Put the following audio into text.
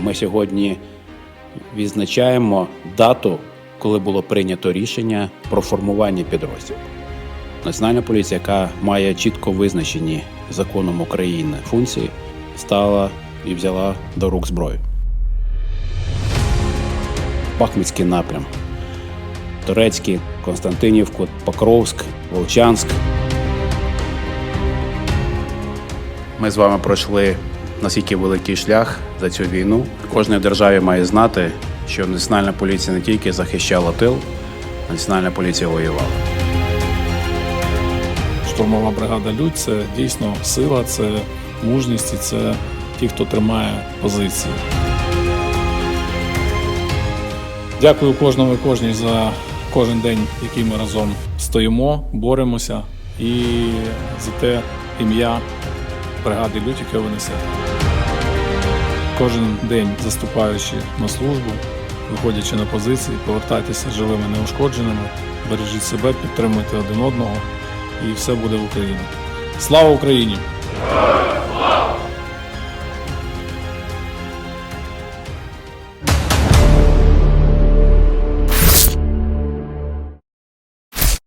Ми сьогодні відзначаємо дату, коли було прийнято рішення про формування підрозділу. Національна поліція, яка має чітко визначені законом України функції, стала і взяла до рук зброю. Бахмутський напрям, Турецький, Константинівку, Покровськ, Волчанськ. Ми з вами пройшли наскільки великий шлях за цю війну. Кожна державі має знати, що Національна поліція не тільки захищала тил, Національна поліція воювала. Штурмова бригада Людь це дійсно сила, це мужність і це ті, хто тримає позиції. Дякую кожному і кожній за кожен день, який ми разом стоїмо, боремося і за те ім'я бригади ви несете. Кожен день заступаючи на службу, виходячи на позиції, повертайтеся живими неушкодженими, бережіть себе, підтримуйте один одного і все буде в Україні. Слава Україні!